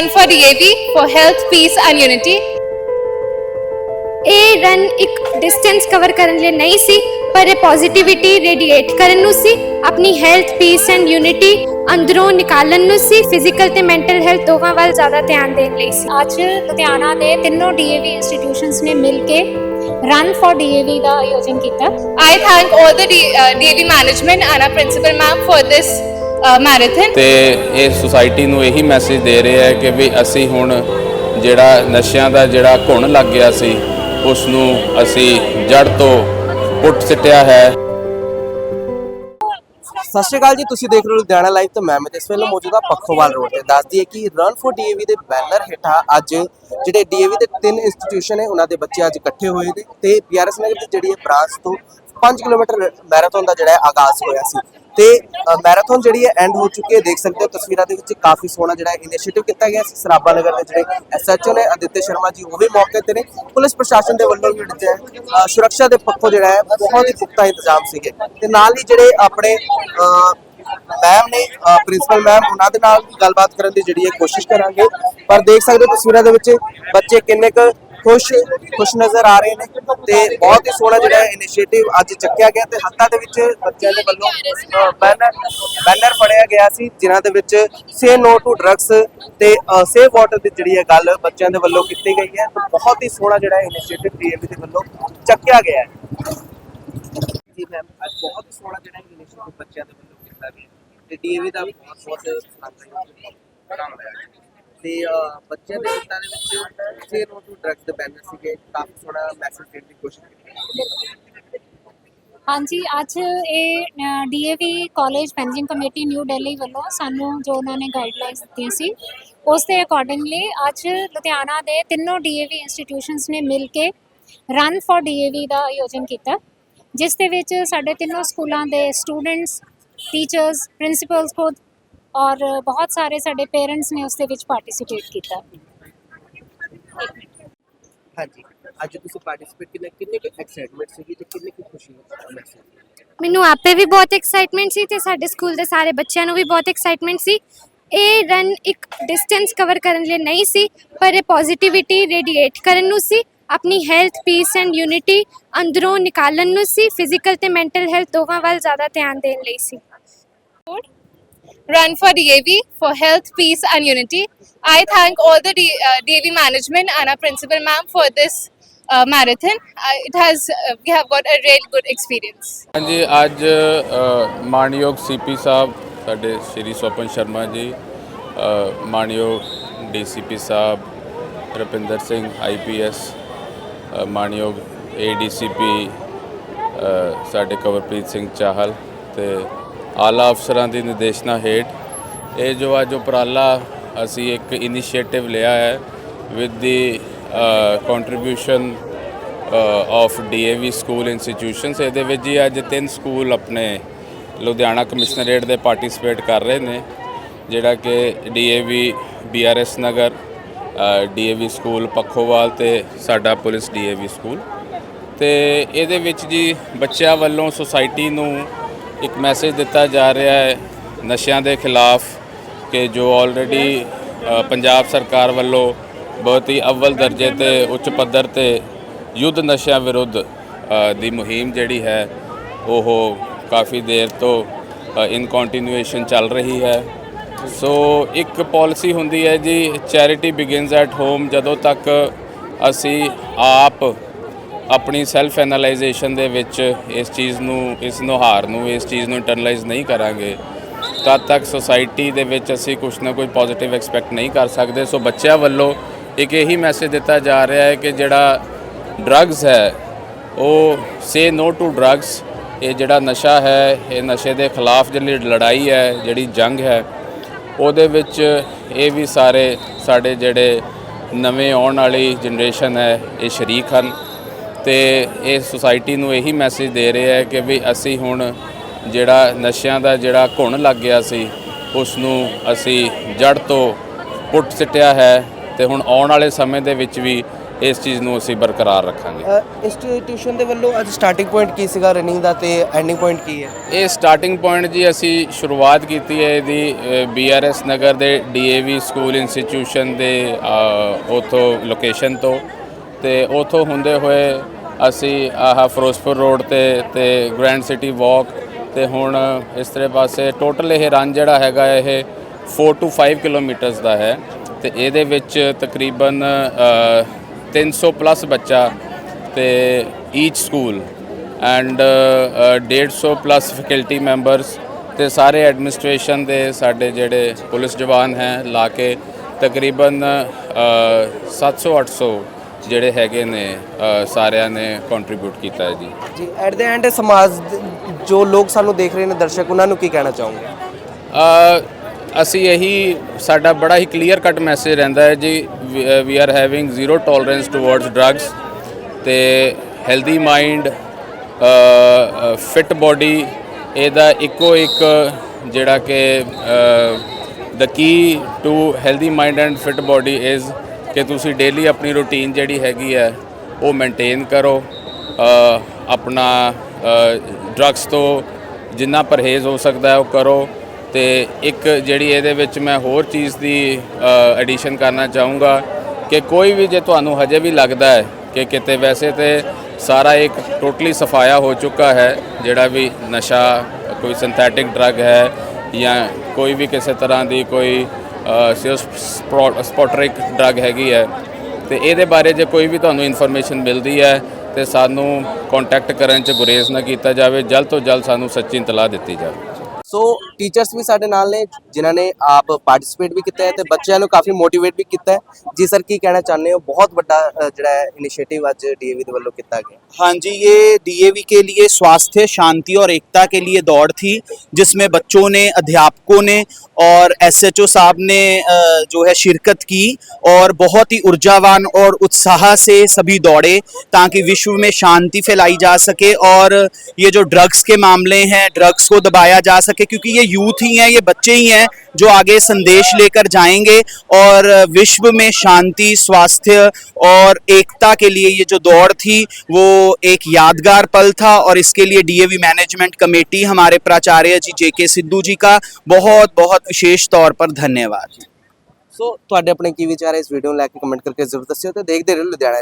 Run for DAV for health, peace and unity. ਇਹ run ਇੱਕ distance cover ਕਰਨ ਲਈ ਨਹੀਂ ਸੀ ਪਰ ਇਹ ਪੋਜ਼ਿਟਿਵਿਟੀ ਰੇਡੀਏਟ ਕਰਨ ਨੂੰ ਸੀ ਆਪਣੀ ਹੈਲਥ ਪੀਸ ਐਂਡ ਯੂਨਿਟੀ ਅੰਦਰੋਂ ਨਿਕਾਲਣ ਨੂੰ ਸੀ ਫਿਜ਼ੀਕਲ ਤੇ ਮੈਂਟਲ ਹੈਲਥ ਦੋਵਾਂ ਵੱਲ ਜ਼ਿਆਦਾ ਧਿਆਨ ਦੇਣ ਲਈ ਸੀ ਅੱਜ ਲੁਧਿਆਣਾ ਦੇ ਤਿੰਨੋਂ ਡੀਏਵੀ ਇੰਸਟੀਟਿਊਸ਼ਨਸ ਨੇ ਮਿਲ ਕੇ ਰਨ ਫॉर ਡੀਏਵੀ ਦਾ ਆਯੋਜਨ ਕੀਤਾ I thank all the D- uh, DAV management and our principal ma'am marathon. ਤੇ ਇਹ ਸੁਸਾਇਟੀ ਨੂੰ ਇਹੀ ਮੈਸੇਜ ਦੇ ਰਹੇ ਹੈ ਕਿ ਵੀ ਅਸੀਂ ਹੁਣ ਜਿਹੜਾ ਨਸ਼ਿਆਂ ਦਾ ਜਿਹੜਾ ਘੁਣ ਲੱਗ ਗਿਆ ਸੀ ਉਸ ਨੂੰ ਅਸੀਂ ਜੜ ਤੋਂ ਪੁੱਟ ਸਿੱਟਿਆ ਹੈ। ਸਤਿ ਸ਼੍ਰੀ ਅਕਾਲ ਜੀ ਤੁਸੀਂ ਦੇਖ ਰਹੇ ਹੋ ਲੁਧਿਆਣਾ ਲਾਈਵ ਤੇ ਮੈਂ ਮੈਂ ਇਸ ਵੇਲੇ ਮੌਜੂਦ ਹਾਂ ਪੱਖੋਵਾਲ ਰੋਡ ਤੇ। ਦੱਸ ਦਈਏ ਕਿ ਰਨ ਫॉर ਡੀਏਵੀ ਦੇ ਬੈਨਰ ਹੇਠਾਂ ਅੱਜ ਜਿਹੜੇ ਡੀਏਵੀ ਦੇ ਤਿੰਨ ਇੰਸਟੀਟਿਊਸ਼ਨ ਨੇ ਉਹਨਾਂ ਦੇ ਬੱਚੇ ਅੱਜ ਇਕੱਠੇ ਹੋਏ ਨੇ ਤੇ ਪੀਆਰਐਸ ਨਗਰ ਦੀ ਜਿਹੜੀ ਇਹ ਬ੍ਰਾਂਚ ਤੋਂ 5 ਕਿਲੋਮੀਟਰ ਮੈਰਾਥਨ ਦਾ ਜਿਹੜਾ ਹੈ ਆਗਾਜ਼ ਹੋਇਆ ਸੀ। ਤੇ ਮੈਰਾਥਨ ਜਿਹੜੀ ਹੈ ਐਂਡ ਹੋ ਚੁੱਕੀ ਹੈ, ਦੇਖ ਸਕਦੇ ਹੋ ਤਸਵੀਰਾਂ ਦੇ ਵਿੱਚ ਕਾਫੀ ਸੋਹਣਾ ਜਿਹੜਾ ਇਨੀਸ਼ੀਏਟਿਵ ਕੀਤਾ ਗਿਆ ਸੀ ਸਰਾਭਾ ਨਗਰ ਦੇ ਜਿਹੜੇ ਐਸਐਚਓ ਨੇ ਅਦਿੱਤੇ ਸ਼ਰਮਾ ਜੀ, ਉਹ ਵੀ ਮੌਕੇ ਤੇ ਨੇ। ਪੁਲਿਸ ਪ੍ਰਸ਼ਾਸਨ ਦੇ ਵੱਲੋਂ ਵੀ ਜਿਹੜਾ ਸੁਰੱਖਿਆ ਦੇ ਪੱਖੋਂ ਜਿਹੜਾ ਹੈ, ਬਹੁਤ ਹੀ ਪੁਖਤਾ ਇੰਤਜ਼ਾਮ ਸੀਗੇ। ਤੇ ਨਾਲ ਹੀ ਜਿਹੜੇ ਆਪਣੇ ਮੈਮ ਨੇ ਪ੍ਰਿੰਸੀਪਲ ਮੈਮ ਉਹਨਾਂ ਦੇ ਨਾਲ ਗੱਲਬਾਤ ਕਰਨ ਦੀ ਜਿਹੜੀ ਹੈ ਕੋਸ਼ਿਸ਼ ਕਰਾਂਗੇ। ਪਰ ਦੇਖ ਸਕਦੇ ਹੋ ਤਸਵੀਰਾਂ ਦੇ ਵਿੱਚ ਬੱਚੇ ਕਿੰਨੇ ਕੁ ਖੁਸ਼ ਖੁਸ਼ ਨਜ਼ਰ ਆ ਰਹੇ ਨੇ ਤੇ ਬਹੁਤ ਹੀ ਸੋਹਣਾ ਜਿਹੜਾ ਇਨੀਸ਼ੀਏਟਿਵ ਅੱਜ ਚੱਕਿਆ ਗਿਆ ਤੇ ਹੱਥਾਂ ਦੇ ਵਿੱਚ ਬੱਚਿਆਂ ਦੇ ਵੱਲੋਂ ਬੈਨਰ ਬੈਨਰ ਫੜਿਆ ਗਿਆ ਸੀ, ਜਿਨ੍ਹਾਂ ਦੇ ਵਿੱਚ ਸੇ ਨੋ ਟੂ ਡਰੱਗਸ ਤੇ ਸੇਵ ਵਾਟਰ ਦੀ ਜਿਹੜੀ ਹੈ ਗੱਲ ਬੱਚਿਆਂ ਦੇ ਵੱਲੋਂ ਕੀਤੀ ਗਈ ਹੈ। ਤੇ ਬਹੁਤ ਹੀ ਸੋਹਣਾ ਜਿਹੜਾ ਇਨੀਸ਼ੀਏਟਿਵ ਡੀਐਮਵੀ ਦੇ ਵੱਲੋਂ ਚੱਕਿਆ ਗਿਆ ਹੈ। ਜੀ ਮੈਮ ਅੱਜ ਬਹੁਤ ਹੀ ਸੋਹਣਾ ਜਿਹੜਾ ਇਨੀਸ਼ੀਏਟਿਵ ਬੱਚਿਆਂ ਦੇ ਵੱਲੋਂ ਕੀਤਾ ਗਿਆ ਤੇ ਡੀਏਵੀ ਦਾ ਬਹੁਤ ਬਹੁਤ ਧੰਨਵਾਦ। ਤੇ ਬੱਚਿਆਂ ਦੇ ਹਿੱਤਾਂ ਦੇ ਵਿੱਚ ਸੇ ਨੋ ਟੂ ਡਰੱਗਸ ਦੇ ਬੈਨਰ ਸੀਗੇ, ਕਾਫੀ ਸੋਹਣਾ ਮੈਸੇਜ ਦੇਣ ਦੀ ਕੋਸ਼ਿਸ਼ ਕੀਤੀ। ਹਾਂਜੀ, ਅੱਜ ਇਹ DAV college managing committee new Delhi ਵੱਲੋਂ ਸਾਨੂੰ ਜੋ ਉਹਨਾਂ ਨੇ ਗਾਈਡਲਾਈਨਸ ਦਿੱਤੀਆਂ ਸੀ, ਉਸ ਦੇ ਅਕੋਰਡਿੰਗਲੀ ਅੱਜ ਲੁਧਿਆਣਾ ਦੇ ਤਿੰਨੋਂ ਡੀਏਵੀ ਇੰਸਟੀਟਿਊਸ਼ਨਸ ਨੇ ਮਿਲ ਕੇ ਰਨ ਫॉर ਡੀਏਵੀ ਦਾ ਆਯੋਜਨ ਕੀਤਾ, ਜਿਸ ਦੇ ਵਿੱਚ ਸਾਡੇ ਤਿੰਨੋਂ ਸਕੂਲਾਂ ਦੇ ਸਟੂਡੈਂਟਸ ਟੀਚਰਸ ਪ੍ਰਿੰਸੀਪਲਸ ਖੁਦ ਔਰ ਬਹੁਤ ਸਾਰੇ ਸਾਡੇ ਪੇਰੈਂਟਸ ਨੇ ਉਸ ਦੇ ਵਿੱਚ ਪਾਰਟਿਸਿਪੇਟ ਕੀਤਾ। ਹਾਂਜੀ। ਅੱਜ ਤੁਸੀਂ ਪਾਰਟਿਸਿਪੇਟ ਕਿੰਨੇ ਕਿੰਨੇ ਕੁ ਐਕਸਾਈਟਮੈਂਟ ਸੀਗੀ ਤੇ ਕਿੰਨੇ ਕੁ ਖੁਸ਼ੀ ਮਹਿਸੂਸ ਮੈਨੂੰ ਆਪੇ ਵੀ ਬਹੁਤ ਐਕਸਾਈਟਮੈਂਟ ਸੀ ਤੇ ਸਾਡੇ ਸਕੂਲ ਦੇ ਸਾਰੇ ਬੱਚਿਆਂ ਨੂੰ ਵੀ ਬਹੁਤ ਐਕਸਾਈਟਮੈਂਟ ਸੀ। ਇਹ ਰਨ ਇੱਕ ਡਿਸਟੈਂਸ ਕਵਰ ਕਰਨ ਲਈ ਨਹੀਂ ਸੀ ਪਰ ਇਹ ਪੋਜ਼ਿਟਿਵਿਟੀ ਰੇਡੀਏਟ ਕਰਨ ਨੂੰ ਸੀ ਆਪਣੀ ਹੈਲਥ ਪੀਸ ਐਂਡ ਯੂਨਿਟੀ ਅੰਦਰੋਂ ਨਿਕਾਲਣ ਨੂੰ ਸੀ ਫਿਜ਼ੀਕਲ ਤੇ ਮੈਂਟਲ ਹੈਲਥ ਦੋਵਾਂ ਵੱਲ ਜ਼ਿਆਦਾ ਧਿਆਨ ਦੇਣ ਲਈ ਸੀ। Run for DAV for health, peace and unity. I thank all the D- uh, DAV management and our principal ma'am for this uh, marathon. Uh, it has uh, we have got a real good experience. ਹਾਂਜੀ ਅੱਜ ਅ, ਮਾਣਯੋਗ CP ਸਾਹਿਬ ਸਾਡੇ ਸ਼੍ਰੀ ਸੋਪਨ ਸ਼ਰਮਾ ਜੀ ਅ, ਮਾਣਯੋਗ DCP ਸਾਹਿਬ Rupinder Singh IPS ਮਾਣਯੋਗ ADCP ਸਾਡੇ ਕਵਰਪ੍ਰੀਤ ਸਿੰਘ ਚਾਹਲ ਤੇ ਆਲਾ ਅਫਸਰਾਂ ਦੀ ਨਿਰਦੇਸ਼ਨਾ ਹੇਠ ਇਹ ਜੋ ਅੱਜ ਉਪਰਾਲਾ ਅਸੀਂ ਇੱਕ ਇਨੀਸ਼ੀਏਟਿਵ ਲਿਆ ਹੈ with the contribution of DAV school institutions ਇਹਦੇ ਵਿੱਚ ਜੀ ਅੱਜ ਤਿੰਨ ਸਕੂਲ ਆਪਣੇ ਲੁਧਿਆਣਾ ਕਮਿਸ਼ਨਰੇਟ ਦੇ ਪਾਰਟਿਸਿਪੇਟ ਕਰ ਰਹੇ ਨੇ, ਜਿਹੜਾ ਕਿ DAV BRS Nagar DAV school Pakhowal ਤੇ ਸਾਡਾ ਪੁਲਿਸ ਡੀਏਵੀ ਸਕੂਲ ਤੇ ਇਹਦੇ ਵਿੱਚ ਜੀ ਬੱਚਿਆਂ ਵੱਲੋਂ ਸੁਸਾਇਟੀ ਨੂੰ ਇੱਕ ਮੈਸੇਜ ਦਿੱਤਾ ਜਾ ਰਿਹਾ ਹੈ ਨਸ਼ਿਆਂ ਦੇ ਖਿਲਾਫ ਕਿ ਜੋ ਆਲਰੇਡੀ ਪੰਜਾਬ ਸਰਕਾਰ ਵੱਲੋਂ ਬਹੁਤ ਹੀ ਅਵਲ ਦਰਜੇ ਤੇ ਉੱਚ ਪੱਧਰ ਤੇ ਯੁੱਧ ਨਸ਼ਿਆਂ ਵਿਰੁੱਧ ਦੀ ਮੁਹਿੰਮ ਜਿਹੜੀ ਹੈ, ਉਹ ਕਾਫੀ ਦੇਰ ਤੋਂ ਇਨ ਕੰਟੀਨਿਊਏਸ਼ਨ ਚੱਲ ਰਹੀ ਹੈ। ਸੋ ਇੱਕ ਪਾਲਿਸੀ ਹੁੰਦੀ ਹੈ ਜੀ ਚੈਰਿਟੀ ਬਿਗਿਨਸ ਐਟ ਹੋਮ ਜਦੋਂ ਤੱਕ ਅਸੀਂ ਆਪ ਆਪਣੀ ਸੈਲਫ ਐਨਾਲਾਈਜੇਸ਼ਨ ਦੇ ਵਿੱਚ ਇਸ ਚੀਜ਼ ਨੂੰ, ਇਸ ਨੁਹਾਰ ਨੂੰ, ਇਸ ਚੀਜ਼ ਨੂੰ ਇੰਟਰਨਲਾਈਜ਼ ਨਹੀਂ ਕਰਾਂਗੇ, ਤਦ ਤੱਕ ਸੋਸਾਇਟੀ ਦੇ ਵਿੱਚ ਅਸੀਂ ਕੁਝ ਨਾ ਕੋਈ ਪੋਜ਼ਿਟਿਵ ਐਕਸਪੈਕਟ ਨਹੀਂ ਕਰ ਸਕਦੇ। ਸੋ ਬੱਚਿਆਂ ਵੱਲੋਂ ਇੱਕ ਇਹੀ ਮੈਸੇਜ ਦਿੱਤਾ ਜਾ ਰਿਹਾ ਹੈ ਕਿ ਜਿਹੜਾ ਡਰੱਗਸ ਹੈ, ਉਹ ਸੇ ਨੋ ਟੂ ਡਰੱਗਸ ਇਹ ਜਿਹੜਾ ਨਸ਼ਾ ਹੈ, ਇਹ ਨਸ਼ੇ ਦੇ ਖਿਲਾਫ ਜਿਹੜੀ ਲੜਾਈ ਹੈ, ਜਿਹੜੀ ਜੰਗ ਹੈ, ਉਹਦੇ ਵਿੱਚ ਇਹ ਵੀ ਸਾਰੇ ਸਾਡੇ ਜਿਹੜੇ ਨਵੇਂ ਆਉਣ ਵਾਲੀ ਜਨਰੇਸ਼ਨ ਹੈ, ਇਹ ਸ਼ਰੀਕ ਹਨ। ਤੇ ਇਹ ਸੁਸਾਇਟੀ ਨੂੰ ਇਹੀ ਮੈਸੇਜ ਦੇ ਰਹੇ ਹੈ ਕਿ ਵੀ ਅਸੀਂ ਹੁਣ ਜਿਹੜਾ ਨਸ਼ਿਆਂ ਦਾ ਜਿਹੜਾ ਘੁਣ ਲੱਗ ਗਿਆ ਸੀ ਉਸ ਨੂੰ ਅਸੀਂ ਜੜ ਤੋਂ ਪੁੱਟ ਸਿੱਟਿਆ ਹੈ ਤੇ ਹੁਣ ਆਉਣ ਵਾਲੇ ਸਮੇਂ ਦੇ ਵਿੱਚ ਵੀ ਇਸ ਚੀਜ਼ ਨੂੰ ਅਸੀਂ ਬਰਕਰਾਰ ਰੱਖਾਂਗੇ। ਇੰਸਟੀਟਿਊਸ਼ਨ ਦੇ ਵੱਲੋਂ ਅੱਜ ਸਟਾਰਟਿੰਗ ਪੁਆਇੰਟ ਕੀ ਸੀਗਾ ਰਨਿੰਗ ਦਾ ਤੇ ਐਂਡਿੰਗ ਪੁਆਇੰਟ ਕੀ ਹੈ? ਇਹ ਸਟਾਰਟਿੰਗ ਪੁਆਇੰਟ ਜੀ ਅਸੀਂ ਸ਼ੁਰੂਆਤ ਕੀਤੀ ਹੈ ਇਹਦੀ ਬੀਆਰਐਸ ਨਗਰ ਦੇ ਡੀਏਵੀ ਸਕੂਲ ਇੰਸਟੀਚਿਊਸ਼ਨ ਦੇ ਉੱਥੋਂ ਲੋਕੇਸ਼ਨ ਤੋਂ। ਤੇ ਉੱਥੋਂ ਹੁੰਦੇ ਹੋਏ ਅਸੀਂ ਆਹ ਫਿਰੋਜ਼ਪੁਰ ਰੋਡ ਤੇ ਤੇ ਗ੍ਰੈਂਡ ਸਿਟੀ ਵਾਕ ਤੇ ਹੁਣ ਇਸ ਤਰ੍ਹਾਂ ਪਾਸੇ ਟੋਟਲ ਇਹ ਰਨ ਜਿਹੜਾ ਹੈਗਾ ਇਹ 4 ਟੂ 5 ਕਿਲੋਮੀਟਰਸ ਦਾ ਹੈ ਤੇ ਇਹਦੇ ਵਿੱਚ ਤਕਰੀਬਨ ਅ, 300 ਪਲੱਸ ਬੱਚਾ ਤੇ each school and 150 plus faculty members ਤੇ ਸਾਰੇ ਐਡਮਿਨਿਸਟ੍ਰੇਸ਼ਨ ਦੇ ਸਾਡੇ ਜਿਹੜੇ ਪੁਲਿਸ ਜਵਾਨ ਹੈ ਲਾ ਕੇ ਤਕਰੀਬਨ 700 800 ਜਿਹੜੇ ਹੈਗੇ ਨੇ ਸਾਰਿਆਂ ਨੇ ਕੰਟਰੀਬਿਊਟ ਕੀਤਾ ਹੈ ਜੀ ਜੀ ਐਟ ਦੇ ਐਂਡ ਸਮਾਜ ਜੋ ਲੋਕ ਸਾਨੂੰ ਦੇਖ ਰਹੇ ਨੇ ਦਰਸ਼ਕ ਉਹਨਾਂ ਨੂੰ ਕੀ ਕਹਿਣਾ ਚਾਹੋਗੇ? ਅ, ਅਸੀਂ ਇਹੀ ਸਾਡਾ ਬੜਾ ਹੀ ਕਲੀਅਰ ਕੱਟ ਮੈਸੇਜ ਰਹਿੰਦਾ ਹੈ ਜੀ we are having zero tolerance towards drugs ਤੇ ਹੈਲਦੀ ਮਾਈਂਡ ਫਿਟ ਬਾਡੀ ਇਹਦਾ ਇੱਕੋ ਇੱਕ ਜਿਹੜਾ ਕਿ the key to healthy mind and fit body is ਕਿ ਤੁਸੀਂ ਡੇਲੀ ਆਪਣੀ ਰੂਟੀਨ ਜਿਹੜੀ ਹੈਗੀ ਹੈ, ਉਹ ਮੇਨਟੇਨ ਕਰੋ। ਆਪਣਾ ਡਰੱਗਸ ਤੋਂ ਜਿੰਨਾ ਪਰਹੇਜ਼ ਹੋ ਸਕਦਾ ਹੈ, ਉਹ ਕਰੋ। ਤੇ ਇੱਕ ਜਿਹੜੀ ਇਹਦੇ ਵਿੱਚ ਮੈਂ ਹੋਰ ਚੀਜ਼ ਦੀ ਐਡੀਸ਼ਨ ਕਰਨਾ ਚਾਹੂੰਗਾ ਕਿ ਕੋਈ ਵੀ ਜੇ ਤੁਹਾਨੂੰ ਹਜੇ ਵੀ ਲੱਗਦਾ ਹੈ ਕਿ ਕਿਤੇ ਵੈਸੇ ਤੇ ਸਾਰਾ ਇੱਕ ਟੋਟਲੀ ਸਫਾਇਆ ਹੋ ਚੁੱਕਾ ਹੈ, ਜਿਹੜਾ ਵੀ ਨਸ਼ਾ, ਕੋਈ ਸਿੰਥੈਟਿਕ ਡਰੱਗ ਹੈ ਜਾਂ ਕੋਈ ਵੀ ਕਿਸੇ ਤਰ੍ਹਾਂ ਦੀ ਕੋਈ ਸਿਰਫ ਸਪੋਟਰਿਕ ਡਰੱਗ ਹੈਗੀ ਹੈ। ਤੇ ਇਹਦੇ ਬਾਰੇ ਜੇ ਕੋਈ ਵੀ ਤੁਹਾਨੂੰ ਇਨਫੋਰਮੇਸ਼ਨ ਮਿਲਦੀ ਹੈ, ਤੇ ਸਾਨੂੰ ਕੰਟੈਕਟ ਕਰਨ ਚ ਗੁਰੇਜ਼ ਨਾ ਕੀਤਾ ਜਾਵੇ। ਜਲਦ ਤੋਂ ਜਲਦ ਸਾਨੂੰ ਸੱਚੀ ਇਤਲਾਹ ਦਿੱਤੀ ਜਾਵੇ। ਸੋ ਟੀਚਰਸ ਵੀ ਸਾਡੇ ਨਾਲ ਨੇ ਜਿਨ੍ਹਾਂ ਨੇ ਆਪ ਪਾਰਟਿਸਿਪੇਟ ਵੀ ਕੀਤਾ ਹੈ ਤੇ ਬੱਚਿਆਂ ਨੂੰ ਕਾਫੀ ਮੋਟੀਵੇਟ ਵੀ ਕੀਤਾ ਹੈ ਜੀ ਸਰ ਕੀ ਕਹਿਣਾ ਚਾਹੁੰਦੇ ਹੋ ਬਹੁਤ ਵੱਡਾ ਅ, ਜਿਹੜਾ ਹੈ ਇਨੀਸ਼ੀਏਟਿਵ ਅੱਜ ਡੀਏਵੀ ਦੇ ਵੱਲੋਂ ਕੀਤਾ ਗਿਆ हाँ जी ये डीएवी के लिए स्वास्थ्य शांति और एकता के लिए दौड़ थी जिसमें बच्चों ने अध्यापकों ने और एसएचओ साहब ने अ, जो है शिरकत की और बहुत ही ऊर्जावान और उत्साह से सभी दौड़े ताकि विश्व में शांति फैलाई जा सके और ये जो ड्रग्स के मामले हैं ड्रग्स को दबाया जा सके क्योंकि ये यूथ ही हैं ये बच्चे ही हैं जो आगे संदेश लेकर जाएंगे और विश्व में शांति स्वास्थ्य और एकता के लिए ये जो दौड़ थी वो एक यादगार पल था और इसके लिए डीएवी मैनेजमेंट कमेटी हमारे प्राचार्य जी जेके सिद्धू जी का बहुत बहुत विशेष तौर पर धन्यवाद ਸੋ ਤੁਹਾਡੇ ਆਪਣੇ ਕੀ ਵਿਚਾਰ ਹੈ ਇਸ ਵੀਡੀਓ ਨੂੰ ਲੈ ਕੇ ਕਮੈਂਟ ਕਰਕੇ ਜ਼ਰੂਰ ਦੱਸਿਓ ਤੇ ਦੇਖਦੇ ਰਹੋ ਲੁਧਿਆਣਾ